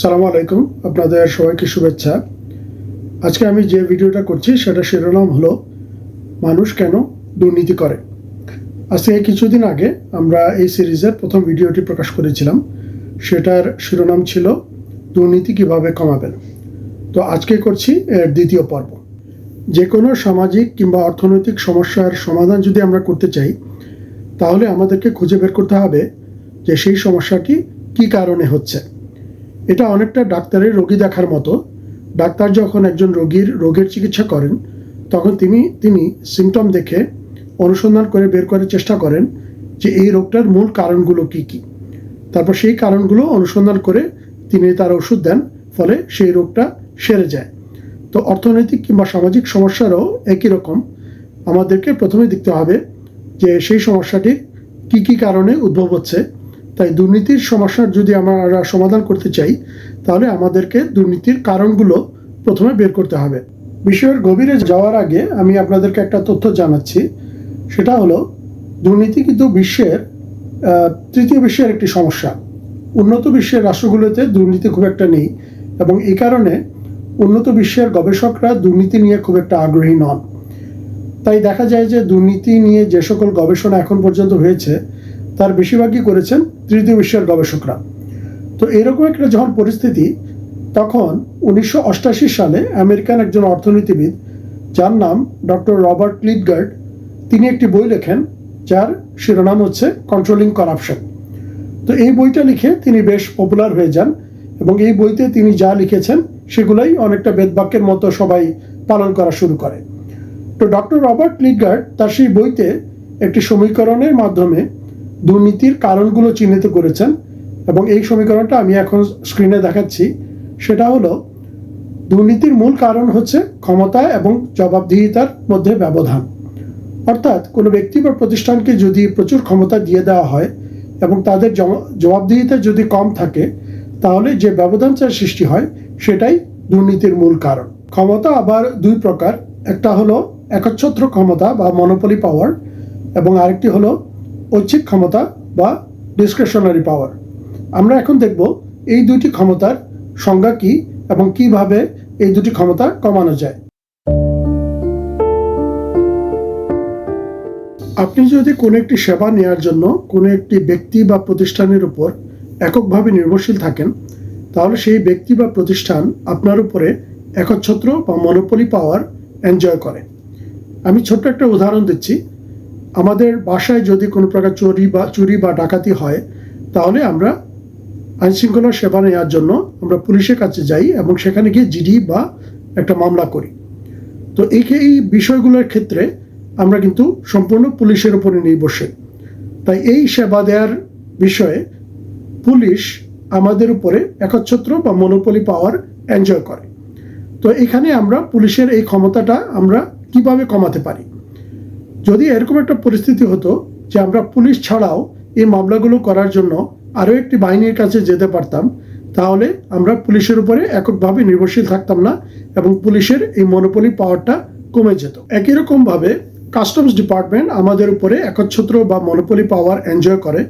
সালামু আলাইকুম। আপনাদের সবাইকে শুভেচ্ছা। আজকে আমি যে ভিডিওটা করছি সেটা শিরোনাম হলো, মানুষ কেন দুর্নীতি করে? আজ থেকে কিছুদিন আগে আমরা এই সিরিজের প্রথম ভিডিওটি প্রকাশ করেছিলাম। সেটার শিরোনাম ছিল, দুর্নীতি কীভাবে কমাবেন? তো আজকে করছি এর দ্বিতীয় পর্ব। যে কোনো সামাজিক কিংবা অর্থনৈতিক সমস্যার সমাধান যদি আমরা করতে চাই, তাহলে আমাদেরকে খুঁজে বের করতে হবে যে সেই সমস্যাটি কী কারণে হচ্ছে। এটা অনেকটা ডাক্তারের রোগী দেখার মতো। ডাক্তার যখন একজন রোগীর, রোগের চিকিৎসা করেন, তখন তিনি তিনি সিমটম দেখে অনুসন্ধান করে বের করার চেষ্টা করেন যে এই রোগটার মূল কারণগুলো কি কি। তারপর সেই কারণগুলো অনুসন্ধান করে তিনি তার ওষুধ দেন, ফলে সেই রোগটা সেরে যায়। তো অর্থনৈতিক কিংবা সামাজিক সমস্যারও একই রকম। আমাদেরকে প্রথমে দেখতে হবে যে সেই সমস্যাটির কি কি কারণে উদ্ভব হচ্ছে। তাই দুর্নীতির সমস্যার যদি আমরা সমাধান করতে চাই, তাহলে আমাদেরকে দুর্নীতির কারণগুলো প্রথমে বের করতে হবে। বিষয়ের গভীরে যাওয়ার আগে আমি আপনাদেরকে একটা তথ্য জানাচ্ছি। সেটা হলো, দুর্নীতি কিন্তু বিশ্বের তৃতীয় বিশ্বের একটি সমস্যা। উন্নত বিশ্বের রাষ্ট্রগুলোতে দুর্নীতি খুব একটা নেই এবং এই কারণে উন্নত বিশ্বের গবেষকরা দুর্নীতি নিয়ে খুব একটা আগ্রহী নন। তাই দেখা যায় যে দুর্নীতি নিয়ে যে সকল গবেষণা এখন পর্যন্ত হয়েছে তার বেশিরভাগই করেছেন তৃতীয় বিশ্বের গবেষকরা। তো এরকম একটা যখন পরিস্থিতি, তখন উনিশশো সালে আমেরিকান একজন অর্থনীতিবিদ, যার নাম ডক্টর রবার্ট লিডগার্ড, তিনি একটি বই লেখেন, যার শিরোনাম হচ্ছে কন্ট্রোলিং করাপশন তো এই বইটা লিখে তিনি বেশ পপুলার হয়ে যান এবং এই বইতে তিনি যা লিখেছেন, সেগুলোই অনেকটা বেদবাক্যের মতো সবাই পালন করা শুরু করে। তো ডক্টর রবার্ট লিডগার্ড তার সেই বইতে একটি সমীকরণের মাধ্যমে দুর্নীতির কারণগুলো চিহ্নিত করেছেন এবং এই সমীকরণটা আমি এখন স্ক্রিনে দেখাচ্ছি। সেটা হলো, দুর্নীতির মূল কারণ হচ্ছে ক্ষমতা এবং জবাবদিহিতার মধ্যে ব্যবধান। অর্থাৎ কোনো ব্যক্তি বা প্রতিষ্ঠানকে যদি প্রচুর ক্ষমতা দিয়ে দেওয়া হয় এবং তাদের জবাবদিহিতা যদি কম থাকে, তাহলে যে ব্যবধানটার সৃষ্টি হয়, সেটাই দুর্নীতির মূল কারণ। ক্ষমতা আবার দুই প্রকার। একটা হলো একচ্ছত্র ক্ষমতা বা মনোপলি পাওয়ার এবং আরেকটি হলো ঐচ্ছিক ক্ষমতা বা ডিসক্রিপশনারি পাওয়ার আমরা এখন দেখব এই দুটি ক্ষমতার সংজ্ঞা কি এবং কীভাবে এই দুটি ক্ষমতা কমানো যায়। আপনি যদি কোনো একটি সেবা নেওয়ার জন্য কোনো একটি ব্যক্তি বা প্রতিষ্ঠানের উপর এককভাবে নির্ভরশীল থাকেন, তাহলে সেই ব্যক্তি বা প্রতিষ্ঠান আপনার উপরে একচ্ছত্র বা মনোপলি পাওয়ার এনজয় করে। আমি ছোট্ট একটা উদাহরণ দিচ্ছি। আমাদের বাসায় যদি কোনো প্রকার চুরি বা চুরি বা ডাকাতি হয়, তাহলে আমরা আইনশৃঙ্খলা সেবা নেওয়ার জন্য আমরা পুলিশের কাছে যাই এবং সেখানে গিয়ে জিডি বা একটা মামলা করি। তো এই এই বিষয়গুলোর ক্ষেত্রে আমরা কিন্তু সম্পূর্ণ পুলিশের উপরে নির্ভরশীল। তাই এই সেবা দেওয়ার বিষয়ে পুলিশ আমাদের উপরে একচ্ছত্র বা মনোপলি পাওয়ার এনজয় করে। তো এখানে আমরা পুলিশের এই ক্ষমতাটা আমরা কীভাবে কমাতে পারি? যদি এরকম একটা পরিস্থিতি হতো যে আমরা পুলিশ ছাড়াও এই মামলাগুলো করার জন্য আরও একটি বাহিনীর কাছে যেতে পারতাম, তাহলে আমরা পুলিশের উপরে এককভাবে নির্ভরশীল থাকতাম না এবং পুলিশের এই মনোপলি পাওয়ারটা কমে যেত। একই রকমভাবে কাস্টমস ডিপার্টমেন্ট আমাদের উপরে একচ্ছত্র বা মনোপলি পাওয়ার এনজয় করে,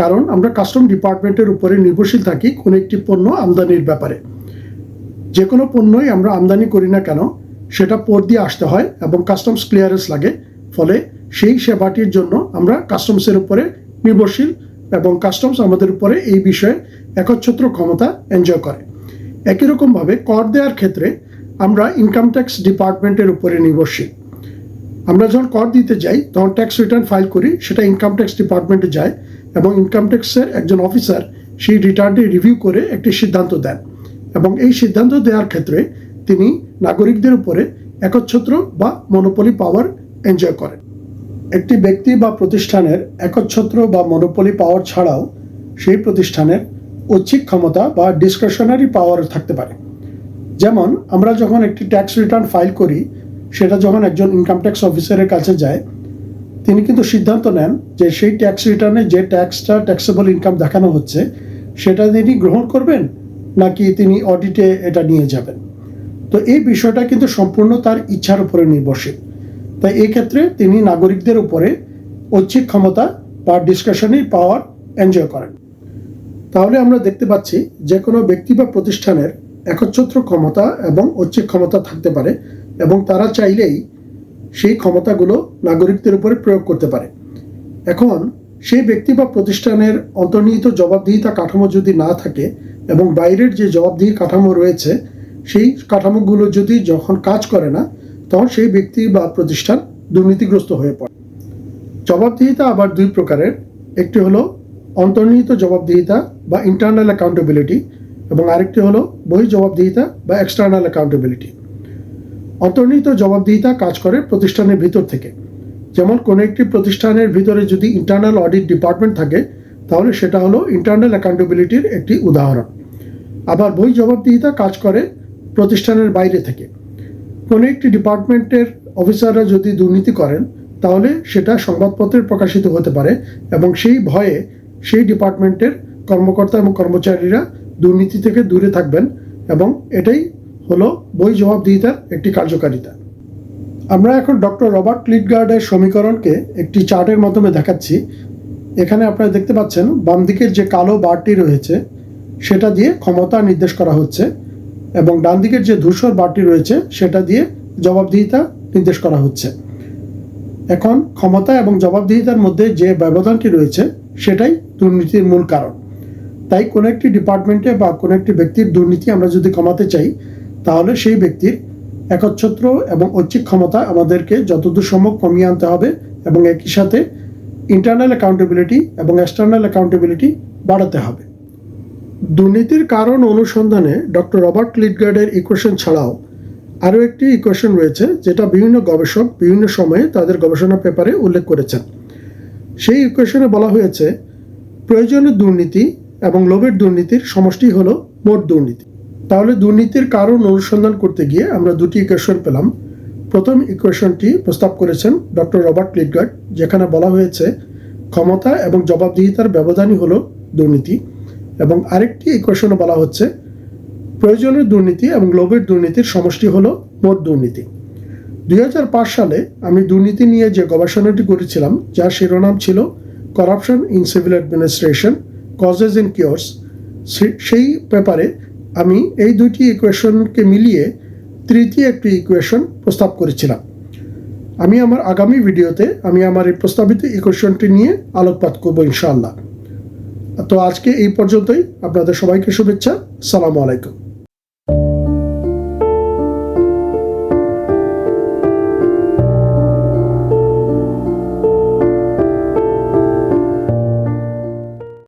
কারণ আমরা কাস্টম ডিপার্টমেন্টের উপরে নির্ভরশীল থাকি কোনো একটি পণ্য আমদানির ব্যাপারে। যে কোনো পণ্যই আমরা আমদানি করি না কেন, সেটা পোর্ট দিয়ে আসতে হয় এবং কাস্টমস ক্লিয়ারেন্স লাগে। ফলে সেই সেবাটির জন্য আমরা কাস্টমসের উপরে নির্ভরশীল এবং কাস্টমস আমাদের উপরে এই বিষয়ে একচ্ছত্র ক্ষমতা এনজয় করে। একই রকমভাবে কর দেওয়ার ক্ষেত্রে আমরা ইনকাম ট্যাক্স ডিপার্টমেন্টের উপরে নির্ভরশীল। আমরা যখন কর দিতে যাই, তখন ট্যাক্স রিটার্ন ফাইল করি, সেটা ইনকাম ট্যাক্স ডিপার্টমেন্টে যায় এবং ইনকাম ট্যাক্সের একজন অফিসার সেই রিটার্নটি রিভিউ করে একটি সিদ্ধান্ত দেন এবং এই সিদ্ধান্ত দেওয়ার ক্ষেত্রে তিনি নাগরিকদের উপরে একচ্ছত্র বা মনোপলি পাওয়ার এনজয় করেন। একটি ব্যক্তি বা প্রতিষ্ঠানের একচ্ছত্র বা মনোপলি পাওয়ার ছাড়াও সেই প্রতিষ্ঠানের ঐচ্ছিক ক্ষমতা বা ডিসক্রিপশনারি পাওয়ার থাকতে পারে। যেমন, আমরা যখন একটি ট্যাক্স রিটার্ন ফাইল করি, সেটা যখন একজন ইনকাম ট্যাক্স অফিসারের কাছে যায়, তিনি কিন্তু সিদ্ধান্ত নেন যে সেই ট্যাক্স রিটার্নে যে ট্যাক্সটা ট্যাক্সেবল ইনকাম দেখানো হচ্ছে, সেটা তিনি গ্রহণ করবেন নাকি তিনি অডিটে এটা নিয়ে যাবেন। তো এই বিষয়টা কিন্তু সম্পূর্ণ তার ইচ্ছার উপরে নির্ভরশীল। তাই এক্ষেত্রে তিনি নাগরিকদের উপরে ঐচ্ছিক ক্ষমতা বা ডিসকাশনারি পাওয়ার এনজয় করেন। তাহলে আমরা দেখতে পাচ্ছি যে কোনো ব্যক্তি বা প্রতিষ্ঠানের একচ্ছত্র ক্ষমতা এবং ঐচ্ছিক ক্ষমতা থাকতে পারে এবং তারা চাইলেই সেই ক্ষমতাগুলো নাগরিকদের উপরে প্রয়োগ করতে পারে। এখন সেই ব্যক্তি বা প্রতিষ্ঠানের অন্তর্নিহিত জবাবদিহিতা কাঠামো যদি না থাকে এবং বাইরের যে জবাবদিহি কাঠামো রয়েছে, সেই কাঠামোগুলো যদি যখন কাজ করে না তখন সেই ব্যক্তি বা প্রতিষ্ঠান দুর্নীতিগ্রস্ত হয়ে পড়ে। জবাবদিহিতা আবার দুই প্রকারের। একটি হলো অন্তর্নিহিত জবাবদিহিতা বা ইন্টারনাল অ্যাকাউন্টেবিলিটি এবং আরেকটি হলো বহি জবাবদিহিতা বা এক্সটার্নাল অ্যাকাউন্টেবিলিটি অন্তর্নিহিত জবাবদিহিতা কাজ করে প্রতিষ্ঠানের ভিতর থেকে। যেমন কোনো একটি প্রতিষ্ঠানের ভিতরে যদি ইন্টারনাল অডিট ডিপার্টমেন্ট থাকে, তাহলে সেটা হলো ইন্টারনাল অ্যাকাউন্টেবিলিটির একটি উদাহরণ। আবার বই জবাবদিহিতা কাজ করে প্রতিষ্ঠানের বাইরে থেকে। কোনো একটি ডিপার্টমেন্টের অফিসাররা যদি দুর্নীতি করেন, তাহলে সেটা সংবাদপত্রে প্রকাশিত হতে পারে এবং সেই ভয়ে সেই ডিপার্টমেন্টের কর্মকর্তা এবং কর্মচারীরা দুর্নীতি থেকে দূরে থাকবেন এবং এটাই হলো বই জবাবদিহিতার একটি কার্যকারিতা। আমরা এখন ডক্টর রবার্ট লিডগার্ডের সমীকরণকে একটি চার্টের মাধ্যমে দেখাচ্ছি। এখানে আপনারা দেখতে পাচ্ছেন বাম দিকের যে কালো বারটি রয়েছে, সেটা দিয়ে ক্ষমতা নির্দেশ করা হচ্ছে। এবং ডান দিকের যে ধূসর বারটি রয়েছে, সেটা দিয়ে জবাবদিহিতা নির্দেশ করা হচ্ছে। এখন ক্ষমতা এবং জবাবদিহিতার মধ্যে যে ব্যবধানটি রয়েছে, সেটাই দুর্নীতির মূল কারণ। তাই কোনো একটি ডিপার্টমেন্টে বা কোনো একটি ব্যক্তির দুর্নীতি আমরা যদি কমাতে চাই, তাহলে সেই ব্যক্তির একচ্ছত্র এবং ঐচ্ছিক ক্ষমতা আমাদেরকে যতদূর সম্ভব কমিয়ে আনতে হবে এবং একই সাথে ইন্টারনাল অ্যাকাউন্টেবিলিটি এবং এক্সটার্নাল অ্যাকাউন্টেবিলিটি বাড়াতে হবে। দুর্নীতির কারণ অনুসন্ধানে ডক্টর রবার্ট লিডগার্ডের ইকুয়েশন ছাড়াও আরও একটি ইকুয়েশন রয়েছে, যেটা বিভিন্ন গবেষক বিভিন্ন সময়ে তাদের গবেষণা পেপারে উল্লেখ করেছেন। সেই ইকুয়েশনে বলা হয়েছে, প্রয়োজনীয় দুর্নীতি এবং লোভের দুর্নীতির সমষ্টি হলো মোট দুর্নীতি। তাহলে দুর্নীতির কারণ অনুসন্ধান করতে গিয়ে আমরা দুটি ইকুয়েশন পেলাম। প্রথম ইকুয়েশনটি প্রস্তাব করেছেন ডক্টর রবার্ট লিডগার্ড যেখানে বলা হয়েছে, ক্ষমতা এবং জবাবদিহিতার ব্যবধানই হলো দুর্নীতি। এবং আরেকটি ইকুয়েশনে বলা হচ্ছে, প্রয়োজনীয় দুর্নীতি এবং লোভের দুর্নীতির সমষ্টি হলো মোট দুর্নীতি। দুই হাজার পাঁচ সালে আমি দুর্নীতি নিয়ে যে গবেষণাটি করেছিলাম, যার শিরোনাম ছিল corruption in civil administration causes in cures সেই পেপারে আমি এই দুইটি ইকুয়েশনকে মিলিয়ে তৃতীয় একটি ইকুয়েশন প্রস্তাব করেছিলাম। আমি আমার আগামী ভিডিওতে আমি আমার এই প্রস্তাবিত ইকুয়েশনটি নিয়ে আলোকপাত করব ইনশাআল্লাহ। তো আজকে এই পর্যন্তই। আপনাদের সবাইকে শুভেচ্ছা। সালামু আলাইকুম।